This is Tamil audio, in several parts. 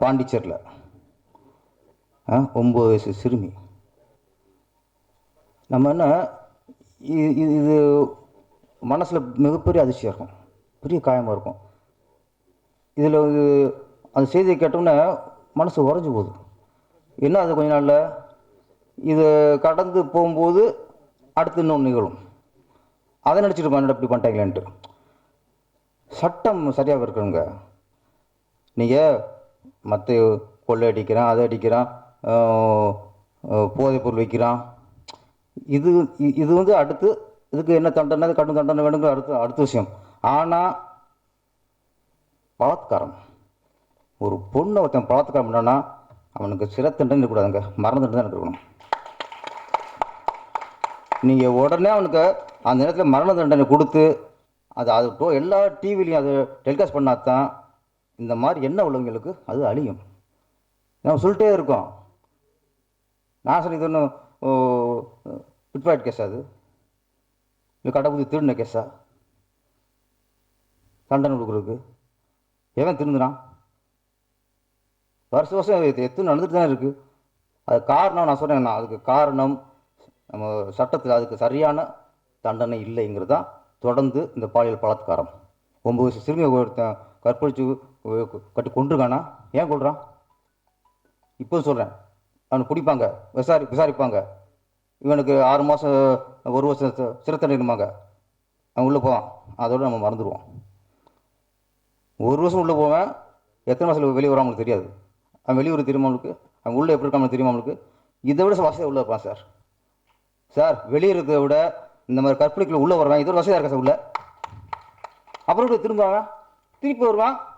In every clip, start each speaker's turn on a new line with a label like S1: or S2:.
S1: பாண்டிச்சேரியில் ஒம்பது வயசு சிறுமி. நம்ம என்ன இது இது மனசில் மிகப்பெரிய அதிர்ச்சியாக இருக்கும். பெரிய காயமாக இருக்கும். இதில் இது அந்த செய்தியை கேட்டோன்னே மனசு உறைஞ்சி போகுது. என்ன அது கொஞ்ச நாளில்? இது கடந்து போகும்போது அடுத்து இன்னொன்று நிகழும். அதை நினச்சிட்டு பண்ண இப்படி பண்ணிட்டாங்களேன்ட்டு. சட்டம் சரியாக இருக்கணுங்க. நீங்கள் மற்ற கொள்ளை அடிக்கிறான் அதை அடிக்கிறான் போதைப்பொருள் பொருள் வைக்கிறான் இது இது வந்து அடுத்து இதுக்கு என்ன தண்டனை கடும் தண்டனை வேணுங்கிற அடுத்த அடுத்த விஷயம். ஆனால் பலாத்காரம். ஒரு பொண்ணை ஒருத்தன் பலாத்காரம் பண்ணான்னா அவனுக்கு சிறை தண்டனை இருக்கக்கூடாதுங்க மரண தண்டனை இருக்கணும் நீங்கள் உடனே அவனுக்கு அந்த நேரத்தில் மரண தண்டனை கொடுத்து அது அது டோ எல்லா டிவிலையும் அது டெலிகாஸ்ட் பண்ணாதான் இந்த மாதிரி என்ன உள்ளவங்களுக்கு அது அழியும். நம்ம சொல்லிட்டே இருக்கோம். நான் சொன்ன இது ஒன்றும் பிட்பாய்ட் கேஸா அது? இல்லை கடவுள் திருடின கேஸா? தண்டனை கொடுக்குறதுக்கு. எவன் திருந்துனான் வருஷம் வருஷம் எத்தனை நடந்துட்டு தான் இருக்குது அது காரணம் நான் சொல்கிறேன் நான் அதுக்கு காரணம் நம்ம சட்டத்தில் அதுக்கு சரியான தண்டனை இல்லைங்கிறது தான் தொடர்ந்து இந்த பாலியல் பலாத்காரம். ஒம்பது வயசு சிறுமியை ஒருத்தன் கற்பழித்து கட்டி கொண்டிருக்கானா ஏன் கொள்றான் இப்போ சொல்கிறேன் அவனை பிடிப்பாங்க. விசாரி விசாரிப்பாங்க. இவனுக்கு ஆறு மாதம் ஒரு வருஷம் சி- சிறை அவன் உள்ளே போவான். அதோடு நம்ம மறந்துடுவோம். ஒரு வருஷம் உள்ளே போவேன். எத்தனை மாதத்தில் வெளியே வரான் அவங்களுக்கு தெரியாது. அவன் வெளியூர் தெரியுமா அவனுக்கு அவன் உள்ளே எப்படி இருக்காமல் தெரியுமா அவனுக்கு இதை விட வசதியாக உள்ளே இருப்பான் சார். சார் வெளியே இருக்கிறத விட இந்த மாதிரி கற்பனைக்குள்ளே உள்ளே வருவான் இதோட வசதியாக இருக்கா சார் உள்ளே. அப்புறம் இப்படி திரும்ப திருப்பி வருவான்.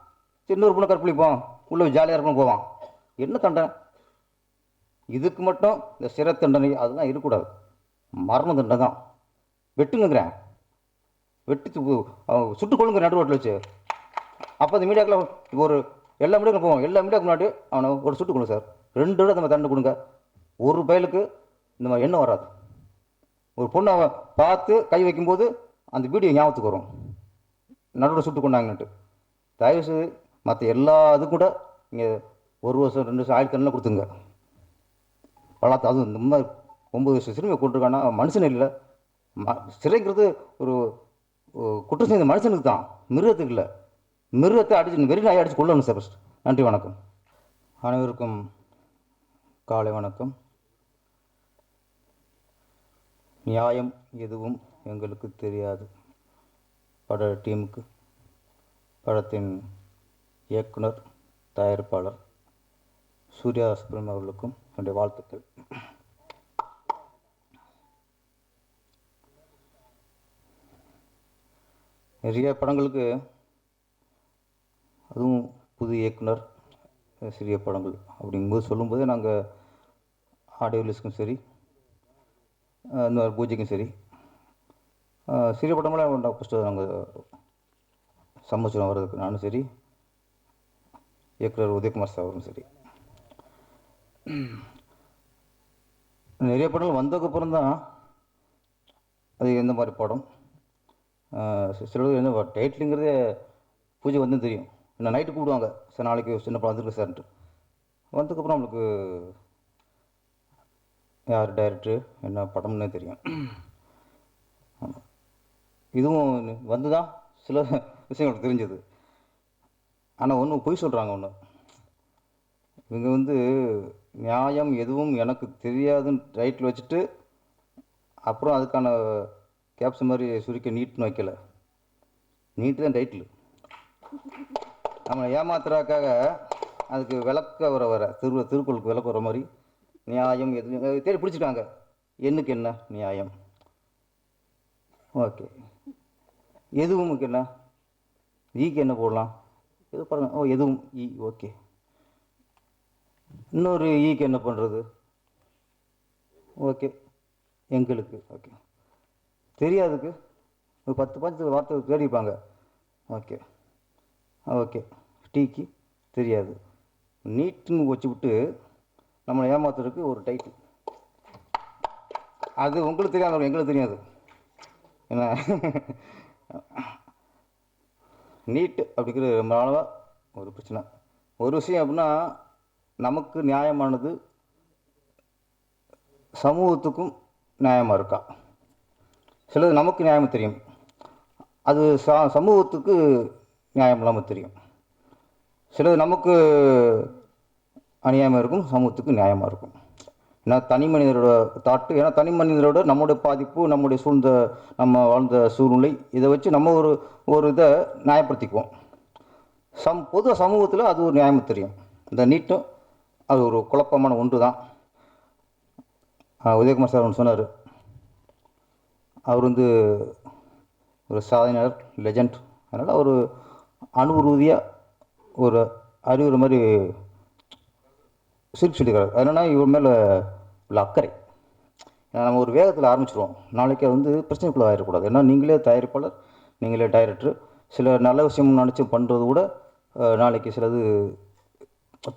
S1: இன்னொரு பொண்ணை கற்பழிப்போம் உள்ளே ஜாலியாக இருக்கணும் போவான். என்ன தண்டனை? இதுக்கு மட்டும் இந்த சிறை தண்டனை அதெல்லாம் இருக்கக்கூடாது. மரண தண்டனை தான். வெட்டுங்கிறேன் வெட்டி அவன் சுட்டு கொள்ளுங்க நடு ரோட்டில் வச்சு. அப்போ அந்த மீடியாக்கில் ஒரு எல்லா மீடியாக்கும் போவோம். எல்லா மீடியாவுக்கு முன்னாடி அவனை ஒரு சுட்டு கொடுங்க சார். ரெண்டு விட நம்ம தண்டனை கொடுங்க. ஒரு பயலுக்கு இந்த மாதிரி எண்ணம் வராது. ஒரு பொண்ணை அவன் பார்த்து கை வைக்கும்போது அந்த வீடியோ ஞாபகத்துக்கு வரும். நடுவில் சுட்டு கொண்டாங்கன்ட்டு தயவுசெய்து மற்ற எல்லா இது கூட நீங்கள் ஒரு வருஷம் ரெண்டு வருஷம் ஆயிரத்தி கண்ணில் கொடுத்துங்க பலாத்த அதுவும் இந்த மாதிரி ஒம்பது வருஷம் சிறுமியை கொண்டிருக்கானா மனுஷன் இல்லை. ம சிறைங்கிறது ஒரு குற்றம் செய்த மனுஷனுக்கு தான். மிருகத்துக்கு இல்லை. மிருகத்தை அடிச்சு வெறி நாயை அடிச்சு கொள்ளணும் சார் ஃபஸ்ட் நன்றி வணக்கம். அனைவருக்கும் காலை வணக்கம். நியாயம் எதுவும் எங்களுக்கு தெரியாது. பட டீமுக்கு படத்தின் இயக்குனர் தயாரிப்பாளர் சூர்யா சுப்ரமணியம் அவர்களுக்கும் என்னுடைய வாழ்த்துக்கள். நிறைய படங்களுக்கு அதுவும் புது இயக்குனர் சிறிய படங்கள் அப்படிங்கும்போது சொல்லும்போது நாங்கள் ஆடியோ லிஸ்க்கும் சரி இந்த மாதிரி பூஜைக்கும் சரி சிறிய படமெல்லாம் ஃபஸ்ட்டு நாங்கள் சம்மச்சரம் வர்றதுக்கு? நானும் சரி. இயக்குனர் உதயகுமார் சார் அவரும் சரி. நிறைய படங்கள் வந்ததுக்கப்புறம் தான் அது எந்த மாதிரி படம்? ஆஹ் சிலது என்ன டைட்டிலுங்கிறதே பூஜை வந்து தெரியும். என்ன நைட்டு கூப்பிடுவாங்க. சார் நாளைக்கு சின்ன படம் வந்துருக்கு சார்ன்ட்டு. வந்ததுக்கப்புறம் நம்மளுக்கு யார் டைரக்டரு என்ன படம்னே தெரியும். இதுவும் வந்து தான் சில விஷயங்கள் தெரிஞ்சது. ஆனால் ஒன்று பொய் சொல்கிறாங்க ஒன்று இவங்க வந்து நியாயம் எதுவும் எனக்கு தெரியாதுன்னு டைட்டில் வச்சுட்டு அப்புறம் அதுக்கான கேப்ஸ் மாதிரி சுருக்க நீட்னு வைக்கல நீட்டு தான் டைட்டில். நம்மளை ஏமாத்துறாக்காக அதுக்கு விளக்க வர வர திரு திருக்குறளுக்கு விளக்க வர மாதிரி நியாயம் எதுவும் தேடி பிடிச்சிட்டாங்க. என்னுக்கு என்ன நியாயம்? ஓகே. எதுவும் என்ன? ஈக்கு என்ன போடலாம்? இது பாருங்கள் ஓ எதுவும் e, ஈ ஓகே இன்னொரு e ஈக்கு என்ன பண்ணுறது ஓகே எங்களுக்கு ஓகே தெரியாதுக்கு ஒரு பத்து பஞ்சு வார்த்தை தேடிப்பாங்க. ஓகே ஓகே டீக்கு தெரியாது. நீட்டுன்னு வச்சு விட்டு நம்மளை ஏமாத்துறதுக்கு ஒரு டைட்டில் அது உங்களுக்கு தெரியாது எங்களுக்கு தெரியாது. என்ன நீட்டு அப்படிங்கிறது ரொம்ப நாளாக ஒரு பிரச்சனை. ஒரு விஷயம் அப்படின்னா நமக்கு நியாயமானது சமூகத்துக்கும் நியாயமாக இருக்கா? சிலது நமக்கு நியாயம் தெரியும். அது ச சமூகத்துக்கு நியாயம் இல்லாமல் தெரியும். சிலது நமக்கு அநியாயமாக இருக்கும் சமூகத்துக்கு நியாயமாக இருக்கும். ஏன்னா தனி மனிதரோட தாட்டு ஏன்னா தனி மனிதரோட நம்முடைய பாதிப்பு நம்முடைய சூழ்ந்த நம்ம வாழ்ந்த சூழ்நிலை இதை வச்சு நம்ம ஒரு ஒரு இதை நியாயப்படுத்திக்குவோம். சம் பொது சமூகத்தில் அது ஒரு நியாயம் தெரியும். இந்த நீட்டும் அது ஒரு குழப்பமான ஒன்று தான் உதயகுமார் சார் ஒன்று சொன்னார். அவர் வந்து ஒரு சாதனையாளர் லெஜண்ட் அதனால் அவர் அணு ரீதியாக ஒரு அறிவுரை மாதிரி சிரிப்பு சொல்லிக்கிறார். என்னென்னா இவர் மேலே உள்ள அக்கறை. ஏன்னா நம்ம ஒரு வேகத்தில் ஆரம்பிச்சிருவோம். நாளைக்கு அது வந்து பிரச்சனைக்குள்ள ஆகிடக்கூடாது ஏன்னா நீங்களே தயாரிப்பாளர் நீங்களே டைரக்டர் சில நல்ல விஷயம் நினச்சி பண்ணுறது கூட நாளைக்கு சிலது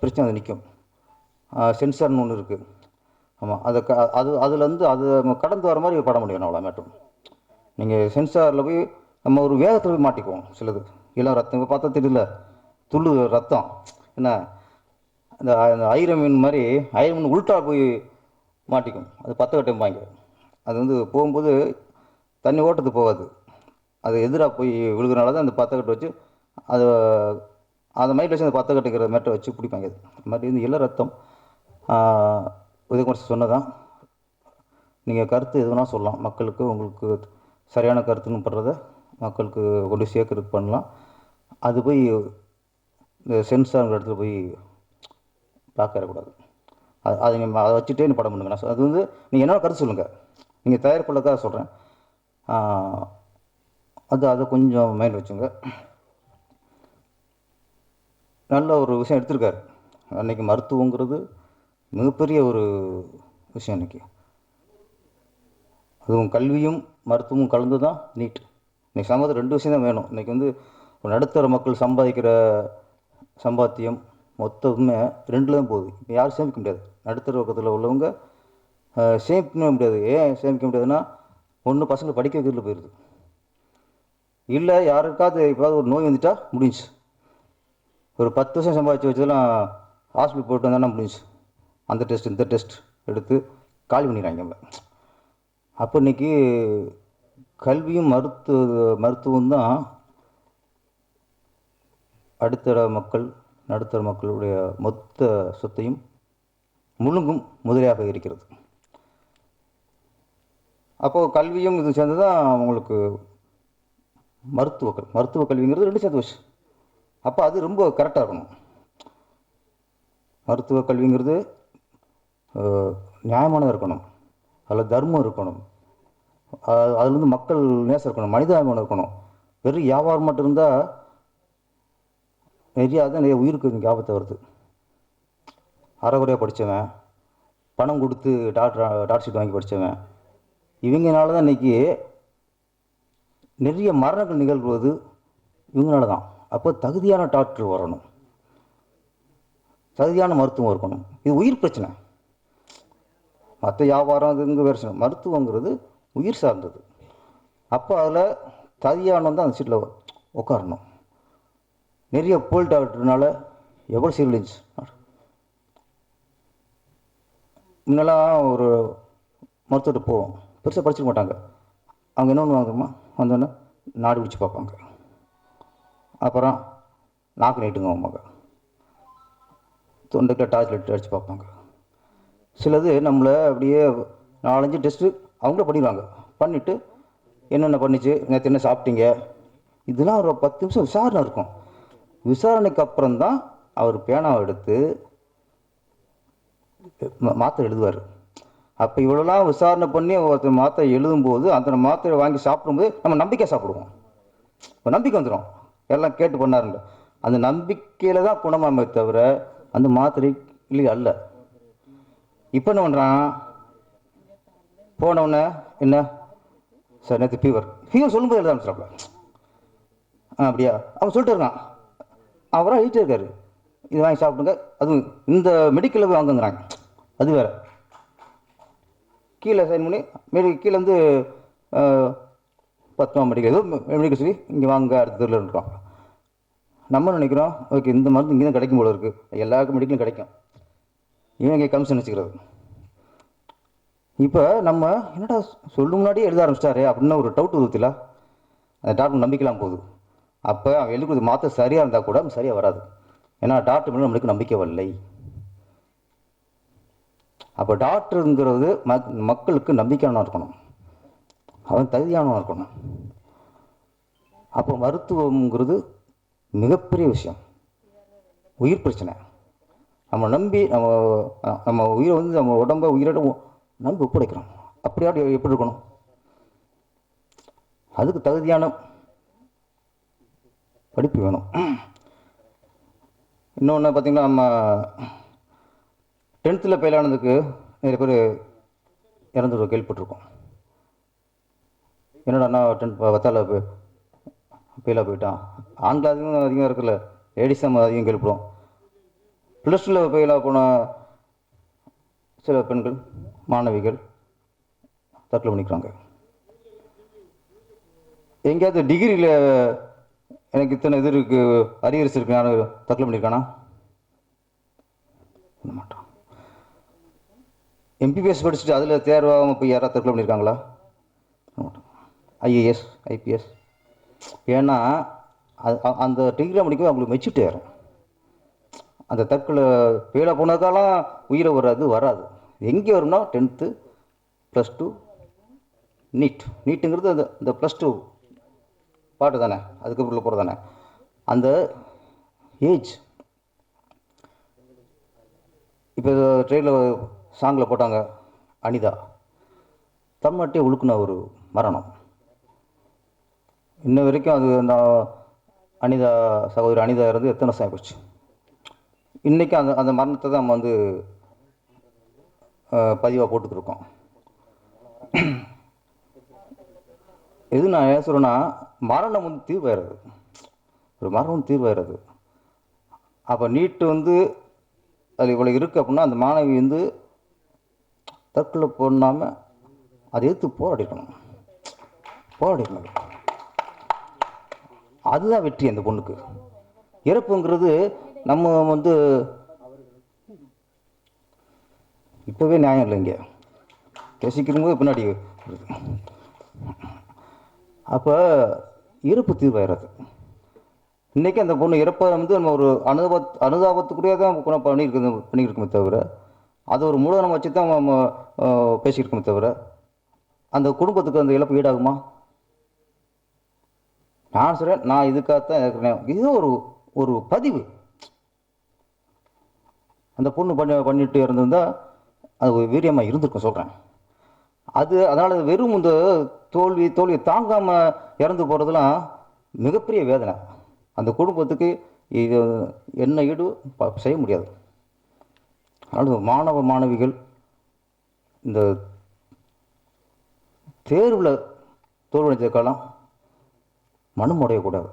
S1: பிரச்சனை அது நிற்கும் சென்சார்னு ஒன்று இருக்குது ஆமாம் அதை க அது அதுலேருந்து அது நம்ம கடந்து வர மாதிரி பட முடியும் அவ்வளோ மேட்டும். நீங்கள் சென்சாரில் போய் நம்ம ஒரு வேகத்தில் போய் மாட்டிக்குவோம் சிலது. எல்லாம் ரத்தம் இப்போ பார்த்தா தெரியல. துள்ளு ரத்தம். என்ன? அந்த அந்த ஐர மீன் மாதிரி ஐர மீன் உள்டா போய் மாட்டிக்கும். அது பத்த கட்டைம்பாங்க அது வந்து போகும்போது தண்ணி ஓட்டத்து போகாது. அது எதிராக போய் விழுகிறனால தான் அந்த பத்தக்கட்டை கட்டை வச்சு அதை அந்த மைட்டில் வச்சு அந்த பத்த கட்டுக்கிற மேட்டை வச்சு பிடிப்பாங்க. அது அது மாதிரி இந்த இள ரத்தம். உதயகுமார் சொன்னதான். நீங்கள் கருத்து எது வேணால் சொல்லலாம். மக்களுக்கு உங்களுக்கு சரியான கருத்துன்னு படுறத மக்களுக்கு கொண்டு சேர்க்கறதுக்கு பண்ணலாம். அது போய் இந்த சென்சார்ங்கிற இடத்துல போய் பார்க்கறக்கூடாது. அது அது நீங்கள் அதை வச்சுட்டே நீ படம் பண்ணுங்க. நான் அது வந்து நீங்கள் என்ன கருத்து சொல்லுங்கள் நீங்கள் தயாரிப்புள்ளக்காக சொல்கிறேன் அது அதை கொஞ்சம் மைண்ட் வச்சுங்க. நல்ல ஒரு விஷயம் எடுத்திருக்காரு. அன்னைக்கு மருத்துவங்கிறது மிகப்பெரிய ஒரு விஷயம் இன்னைக்கு அதுவும் கல்வியும் மருத்துவமும் கலந்து தான் நீட். இன்றைக்கி சமூகத்தில் ரெண்டு விஷயம் தான் வேணும். இன்னைக்கு வந்து ஒரு நடுத்தர மக்கள் சம்பாதிக்கிற சம்பாத்தியம் மொத்தமே ரெண்டில் தான் போகுது. இப்போ யாரும் சேமிக்க முடியாது. நடுத்தர பக்கத்தில் உள்ளவங்க சேமிக்கவே சேமிக்க முடியாது. ஏன் சேமிக்க முடியாதுன்னா ஒன்று பசங்க படிக்க வைக்கிறதுல போயிடுது இல்லை யாருக்காவது இப்போது ஒரு நோய் வந்துட்டா முடிஞ்சு ஒரு பத்து வருஷம் சம்பாதிச்சு வச்சதெல்லாம் ஹாஸ்பிட்டல் போயிட்டு வந்தானா முடிஞ்சு அந்த டெஸ்ட் இந்த டெஸ்ட் எடுத்து காலி பண்ணிடுறாங்க நம்மள அப்போ இன்னைக்கு கல்வியும் மருத்துவ மருத்துவம் தான் அடுத்தர மக்கள் நடுத்தர மக்களுடைய மொத்த சொத்தையும் முழுங்கும் முதலியாக இருக்கிறது. அப்போது கல்வியும் இது சேர்ந்து தான் அவங்களுக்கு மருத்துவ கல் மருத்துவ கல்விங்கிறது ரெண்டு சேர்த்து வச்சு அப்போ அது ரொம்ப கரெக்டாக இருக்கணும். மருத்துவ கல்விங்கிறது நியாயமானதாக இருக்கணும். அதில் தர்மம் இருக்கணும். அதுலேருந்து இருந்து மக்கள் நேசம் இருக்கணும். மனிதாபிமானம் இருக்கணும். வெறும் வியாபாரம் மட்டும் இருந்தால் நிறையா தான் நிறைய உயிருக்கு இங்கே ஆபத்து வருது. அறகுறையாக படித்தவன் பணம் கொடுத்து டாக்டர் டாக்டர் ஷீட் வாங்கி படித்தவன் இவங்கனால தான் இன்னைக்கு நிறைய மரணங்கள் நிகழ்வது இவங்களால தான். அப்போ தகுதியான டாக்டர் வரணும். தகுதியான மருத்துவம் இருக்கணும். இது உயிர் பிரச்சனை. மற்ற வியாபாரம் இங்கே பிரச்சனை மருத்துவங்கிறது உயிர் சார்ந்தது. அப்போ அதில் தகுதியானவன் தான் அந்த சீட்டில் உட்காரணும் நிறைய போல் டாக்டர்னால எவ்வளோ சீரழிஞ்சு முன்னெல்லாம் ஒரு மருத்துவர்கிட்ட போவோம். பெருசாக படிச்சிக்க மாட்டாங்க. அவங்க என்ன ஒன்று வந்தோன்னே வந்தோடனே நாடு பிடிச்சி பார்ப்பாங்க. அப்புறம் நாக்கு நீட்டுங்க அவங்க தொண்டைக்குள்ள டார்ச் லைட் அடித்து பார்ப்பாங்க. சிலது நம்மளை அப்படியே நாலஞ்சு டெஸ்ட்டு அவங்களே பண்ணிடுவாங்க. பண்ணிவிட்டு என்னென்ன பண்ணிச்சு? நேற்று என்ன சாப்பிட்டீங்க? இதெல்லாம் ஒரு பத்து நிமிஷம் விசாரணை இருக்கும். விசாரணைக்கு அப்புறம் தான் அவர் பேனாவை எடுத்து மாத்திரை எழுதுவார். அப்போ இவ்வளோலாம் விசாரணை பண்ணி ஒருத்தர் மாத்திரை எழுதும்போது அந்த மாத்திரை வாங்கி சாப்பிடும்போது நம்ம நம்பிக்கை சாப்பிடுவோம். இப்போ நம்பிக்கை வந்துடும் எல்லாம் கேட்டு பண்ணாருங்க. அந்த நம்பிக்கையில் தான் குணமாமே தவிர அந்த மாத்திரை இல்லை அல்ல. இப்போ என்ன பண்ணுறான் போனவுடனே என்ன? சார் நேற்று ஃபீவர் ஃபீவர் சொல்லும்போது எழுத ஆரம்பிச்சிடாப்ல ஆ அப்படியா? அவன் சொல்லிட்டு இருக்கான் அவராக எழுதிட்டே இருக்காரு. இது வாங்கி சாப்பிடுங்க அதுவும் இந்த மெடிக்கலில் போய் வாங்குங்கிறாங்க. அது வேற. கீழே சைன் பண்ணி மெடி கீழே வந்து பத்துமா மெடிக்கல் ஏதோ மெடிக்கல் சொல்லி இங்கே வாங்க அடுத்த தெருவில் இருக்கோம் நம்ம நினைக்கிறோம் ஓகே இந்த மருந்து இங்கே தான் கிடைக்கும் போல இருக்குது எல்லாருக்கும் மெடிக்கலும் கிடைக்கும். இவன் இங்கே கமிஷன் வச்சுக்கிறது. இப்போ நம்ம என்னடா சொல்லும் முன்னாடியே எழுத ஆரம்பிச்சிட்டாரு அப்படின்னு ஒரு டவுட் வருத்தில அந்த டாக்டர் நம்பிக்கலாம் போகுது. அப்போ அவன் எழுதி கொடுத்த மாத்திரை சரியாக இருந்தால் கூட சரியாக வராது. ஏன்னா டாக்டர் மேலே நம்மளுக்கு நம்பிக்கை வரலை. அப்போ டாக்டருங்கிறது மக் மக்களுக்கு நம்பிக்கையானவன் இருக்கணும். அவன் தகுதியானவன் இருக்கணும். அப்போ மருத்துவம்ங்கிறது மிகப்பெரிய விஷயம். உயிர் பிரச்சனை. நம்ம நம்பி நம்ம நம்ம உயிரை வந்து நம்ம உடம்ப உயிரோட நம்பி ஒப்படைக்கிறோம். அப்படியாடி எப்படி இருக்கணும்? அதுக்கு தகுதியான படிப்பு வேணும். இன்னொன்று பார்த்திங்கன்னா நம்ம டென்த்தில் ஃபெயில் ஆனதுக்கு நிறைய பேர் இறந்து கேள்விப்பட்டிருக்கோம். என்னடா டென்த் பத்தால ஃபெயிலாக போயிட்டான். ஆண்கள் அதிகம் அதிகம் இருக்குல்ல லேடிஸ் நம்ம அதிகம் கேள்விப்படுவோம். ப்ளஸ் டூவில் ஃபெயிலாக போன சில பெண்கள் மாணவிகள் தற்கொலை பண்ணிக்கிறாங்க. எங்கேயாவது டிகிரியில் எனக்கு இத்தனை இது இருக்கு அரியர்ஸ் இருக்கு நான் தற்கொலை பண்ணியிருக்கானா பண்ண மாட்டான் எம்பிபிஎஸ் படிச்சுட்டு அதில் தேர்வாகாமல் போய் யாராவது தற்கொலை பண்ணியிருக்காங்களா ஐஏஎஸ் ஐபிஎஸ் ஏன்னா அது அந்த டிகிரி முடிக்கும் அவங்களுக்கு மெச்சூரிட்டி ஏறும் அந்த தற்கொலை ஃபெயிலாக போனதாலாம் உயிரை வராது வராது. எங்கே வரும்னா டென்த்து ப்ளஸ் டூ நீட் நீட்டுங்கிறது அந்த இந்த ப்ளஸ் டூ பாட்டு தானே? அதுக்கப்புறம் போகிறது தானே? அந்த ஏஜ். இப்போ ட்ரெயினில் சாங்கில் போட்டாங்க அனிதா. தமிழ்நாட்டே உழுக்குன ஒரு மரணம். இன்ன வரைக்கும் அது அந்த அனிதா சகோதரி அனிதா இருந்து எத்தனை வருஷம் ஆகிப்போச்சு இன்றைக்கி அந்த அந்த மரணத்தை தான் நம்ம வந்து பதிவாக போட்டுக்கிருக்கோம் எது நான் ஏன் சொல்கிறேன்னா மரணம் வந்து தீர்வாயிடுறது ஒரு மரணம் தீர்வாயிடுறது அப்போ நீட்டு வந்து அது இவ்வளோ இருக்குது அப்படின்னா அந்த மாணவி வந்து தற்கொலை பண்ணாமல் அதை எதிர்த்து போராடிக்கணும். போராடிக்கணும். அதுதான் வெற்றி அந்த பொண்ணுக்கு. இறப்புங்கிறது நம்ம வந்து இப்போவே நியாயம் இல்லை இங்கே. பேசிக்கிறவங்க பின்னாடி வருது. அப்போ இறப்பு தீர்வாயிடுறது இன்றைக்கி அந்த பொண்ணு இறப்பை வந்து நம்ம ஒரு அனுதாபத் அனுதாபத்துக்குள்ளேயே தான் குணம் பண்ணியிருக்கிறது பண்ணியிருக்கோமே தவிர அது ஒரு மூலதனம் வச்சு தான் நம்ம பேசியிருக்கோமே தவிர அந்த குடும்பத்துக்கு அந்த இழப்பு ஈடாகுமா? நான் சொல்கிறேன் நான் இதுக்காகத்தான் இருக்கிறேன். இது ஒரு ஒரு பதிவு. அந்த பொண்ணு பண்ணி பண்ணிட்டு இருந்திருந்தால் அது ஒரு வீரியமாக இருந்திருக்கும் சொல்கிறேன் அது அதனால் வெறும் இந்த தோல்வி தோல்வி தாங்காமல் இறந்து போகிறதுலாம் மிகப்பெரிய வேதனை. அந்த குடும்பத்துக்கு இது என்ன ஈடு? ப- செய்ய முடியாது. அதனால் மாணவ மாணவிகள் இந்த தேர்வில் தோல்வடைஞ்சதுக்கெல்லாம் மனம் உடையக்கூடாது.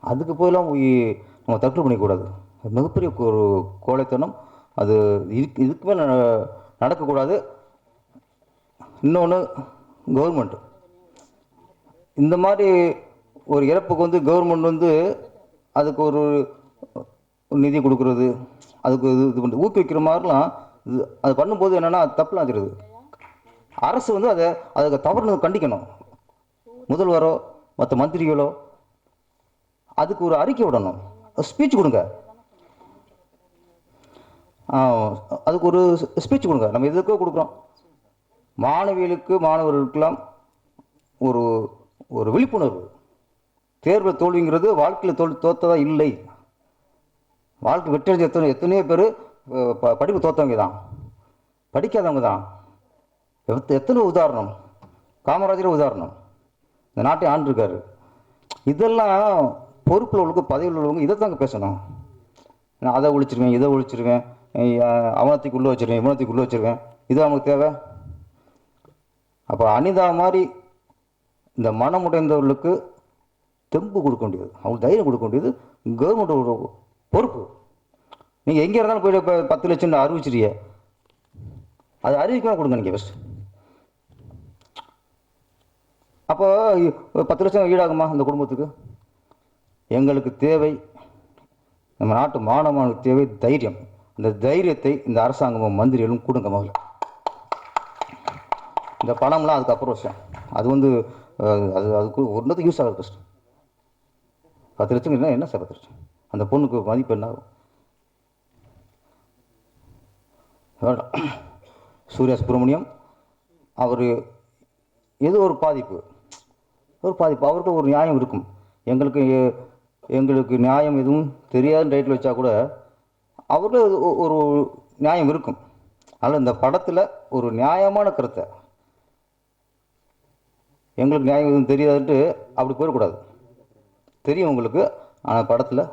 S1: அதுக்கு போயெல்லாம் போய் நம்ம தற்கொலை பண்ணிக்கூடாது. மிகப்பெரிய ஒரு கோழைத்தனம். அது இதுக்கு இதுக்கு மேலே நடக்கக்கூடாது. இன்னொன்று கவர்மெண்ட்டு இந்த மாதிரி ஒரு இறப்புக்கு வந்து கவர்மெண்ட் வந்து அதுக்கு ஒரு நிதி கொடுக்குறது அதுக்கு இது இது பண்ணுறது ஊக்குவிக்கிற மாதிரிலாம் இது அது பண்ணும்போது என்னென்னா தப்புலாம் தெரியுது அரசு வந்து அதை அதுக்கு தவறுனது கண்டிக்கணும். முதல்வரோ மற்ற மந்திரிகளோ அதுக்கு ஒரு அறிக்கை விடணும். ஸ்பீச் கொடுங்க. அதுக்கு ஒரு ஸ்பீச் கொடுங்க. நம்ம எதுக்கோ கொடுக்குறோம். மாணவிகளுக்கு மாணவர்களுக்கெல்லாம் ஒரு ஒரு விழிப்புணர்வு. தேர்வில் தோல்விங்கிறது வாழ்க்கையில் தோல் தோற்றதா இல்லை. வாழ்க்கை வெற்றி எத்தனை எத்தனையோ பேர் படிப்பு தோத்தவங்க தான். படிக்காதவங்க தான். எத்த- எத்தனை உதாரணம். காமராஜர் உதாரணம். இந்த நாட்டை ஆண்டிருக்காரு. இதெல்லாம் பொறுப்பில் உள்ளவங்க பதவியில் உள்ளவங்க இதை தாங்க பேசணும். நான் அதை ஒழிச்சிருவேன் இதை ஒழிச்சிருவேன் அவனத்துக்கு உள்ளே வச்சிருவேன் இவனத்துக்கு உள்ளே வச்சுருவேன். இது அவனுக்கு தேவை? அப்போ அனிதா மாதிரி இந்த மனமுடைந்தவர்களுக்கு தெம்பு கொடுக்க வேண்டியது. அவங்களுக்கு தைரியம் கொடுக்க வேண்டியது கவர்மெண்ட்டோட பொறுப்பு. நீங்கள் எங்கே இருந்தாலும் போய்ட்டு இப்போ பத்து லட்சம் அறிவிச்சிருக்க அது அறிவிக்கமாக கொடுங்க நீங்கள் ஃபஸ்ட் அப்போ பத்து லட்சம் ஈடாகுமா இந்த குடும்பத்துக்கு? எங்களுக்கு தேவை நம்ம நாட்டு மாணவனுக்கு தேவை தைரியம். அந்த தைரியத்தை இந்த அரசாங்கமும் மந்திரிகளும் கொடுங்க முதல்ல. இந்த பணம்லாம் அதுக்கப்புறம் விஷயம் அது வந்து அது அதுக்கு ஒன்றது யூஸ் ஆகுது கஷ்டம் பத்து லட்சம் என்ன என்ன சார் பத்து லட்சம்? அந்த பொண்ணுக்கு மதிப்பு என்ன ஆகும்? வேண்டாம். சூர்யா சுப்பிரமணியம் அவர் ஏதோ ஒரு பாதிப்பு. ஒரு பாதிப்பு. அவருக்கு ஒரு நியாயம் இருக்கும். எங்களுக்கு எங்களுக்கு நியாயம் எதுவும் தெரியாதுன்னு ரைட்டில் வச்சா கூட அவருக்கு ஒரு நியாயம் இருக்கும். அதனால் இந்த படத்தில் ஒரு நியாயமான கருத்தை எங்களுக்கு நியாயம் எதுவும் தெரியாதுன்ட்டு அப்படி போயிடக்கூடாது. தெரியும் உங்களுக்கு ஆனால் படத்தில்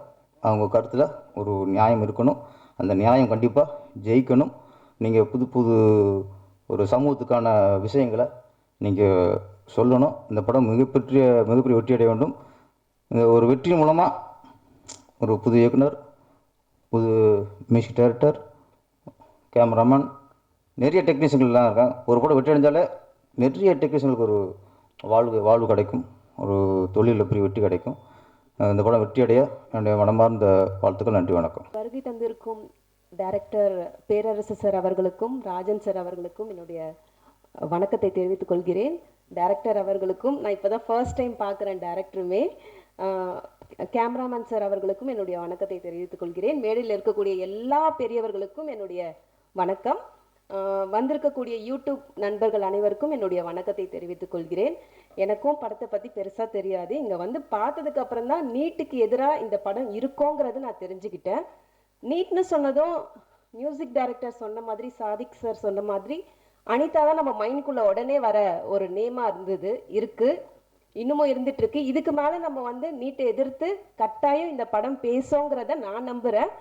S1: அவங்க கருத்தில் ஒரு நியாயம் இருக்கணும். அந்த நியாயம் கண்டிப்பாக ஜெயிக்கணும். நீங்கள் புது புது ஒரு சமூகத்துக்கான விஷயங்களை நீங்கள் சொல்லணும். இந்த படம் மிகப்பெரிய மிகப்பெரிய வெற்றி அடைய வேண்டும். இந்த ஒரு வெற்றி மூலமாக ஒரு புது இயக்குனர் புது மியூசிக் டைரக்டர் கேமராமேன் நிறைய டெக்னீஷியன்கள்லாம் இருக்காங்க. ஒரு படம் வெற்றி அடைஞ்சாலே நிறைய டெக்னீஷியனுக்கு ஒரு வாழ்வு வாழ்வு கிடைக்கும். ஒரு தொழிலில் பெரிய வெற்றி கிடைக்கும். இந்த படம் வெற்றியடைய என்னுடைய மனமார்ந்த வாழ்த்துக்கள் நன்றி வணக்கம்.
S2: வருகை தந்திருக்கும் டைரக்டர் பேரரசு சார் அவர்களுக்கும் ராஜன் சார் அவர்களுக்கும் என்னுடைய வணக்கத்தை தெரிவித்துக் கொள்கிறேன். டைரக்டர் அவர்களுக்கும் நான் இப்போ தான் ஃபர்ஸ்ட் டைம் பார்க்குறேன் டைரக்டருமே கேமராமேன் சார் அவர்களுக்கும் என்னுடைய வணக்கத்தை தெரிவித்துக் கொள்கிறேன். மேடையில் இருக்கக்கூடிய எல்லா பெரியவர்களுக்கும் என்னுடைய வணக்கம். வந்திருக்கக்கூடிய யூடியூப் நண்பர்கள் அனைவருக்கும் என்னுடைய வணக்கத்தை தெரிவித்துக் கொள்கிறேன். எனக்கும் படத்தை பற்றி பெருசாக தெரியாது. இங்கே வந்து பார்த்ததுக்கு அப்புறம் தான் நீட்டுக்கு எதிராக இந்த படம் இருக்கோங்கிறது நான் தெரிஞ்சுக்கிட்டேன். நீட்னு சொன்னதும் மியூசிக் டைரக்டர் சொன்ன மாதிரி சாதிக் சார் சொன்ன மாதிரி அனிதா தான் நம்ம மைண்ட்குள்ளே உடனே வர ஒரு நேமாக இருந்தது இருக்கு. இன்னமும் இருந்துட்டு இருக்கு. இதுக்கு மேலே நம்ம வந்து நீட்டை எதிர்த்து கட்டாயம் இந்த படம் பேசுங்கிறத நான் நம்புகிறேன்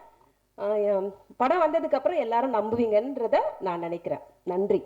S2: படம் வந்ததுக்கப்புறம் எல்லாரும் நம்புவீங்கன்றத நான் நினைக்கிறேன். நன்றி.